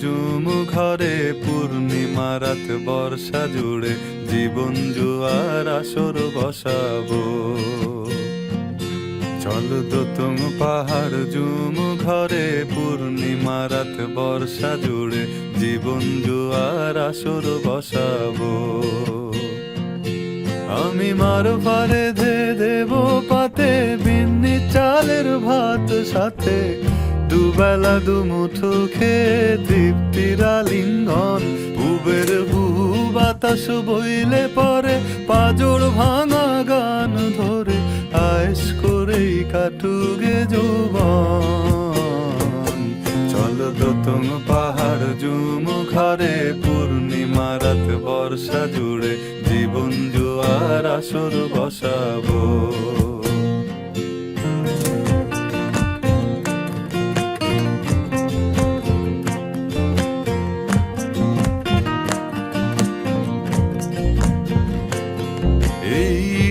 Zoom ঘরে পূর্ণিমা রাত বর্ষা জুড়ে জীবন জুয়ার আসর বসাবো। চল দোতং পাহাড় জুম ঘরে পূর্ণিমা রাত বর্ষা জুড়ে জীবন জুয়ার আসর বসাবো। আমি মার পারে ধে দেব পাতে, বিন্নি চালের ভাত সাথে। দুবেলা দুমুঠো খেয়ে তৃপ্তির আলিঙ্গন। উবের বহু বাতাস বইলে পরে পাজর ভাঙা গান ধরে আয়েস করেই কাটুগে যৌবন। চল দোতং পাহাড় জুম ঘরে, পূর্ণিমা রাত বর্ষা জুড়ে জীবন জুয়ার আসর বসাবো।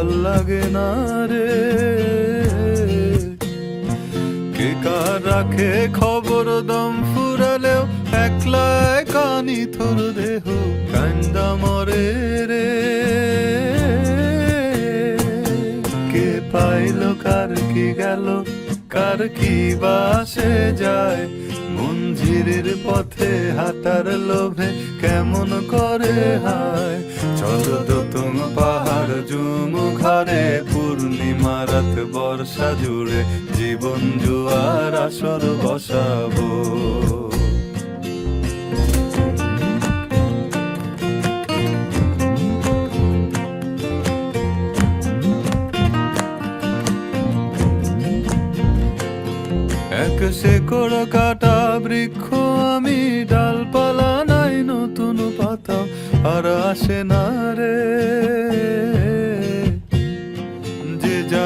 ভালো লাগে না রে। কে কার রাখে খবর দম ফুরালেও একলা কানি থর দেহ কান্দা মরে রে। কে পাইল, কার কি গেল, কার কি বাসে যায়। মঞ্জিরের পথে হাঁটার লোভে কেমন করে হায় জুম ঘরে বর্ষা জুড়ে জীবন জুয়ার আসর বসাবো। এক শেকড় কাটা বৃক্ষ আমি, ডালপালা নাই নতুন পাতা, আর আসে না রে।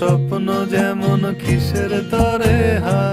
স্বপ্ন যেমন কিসের তরে হায়।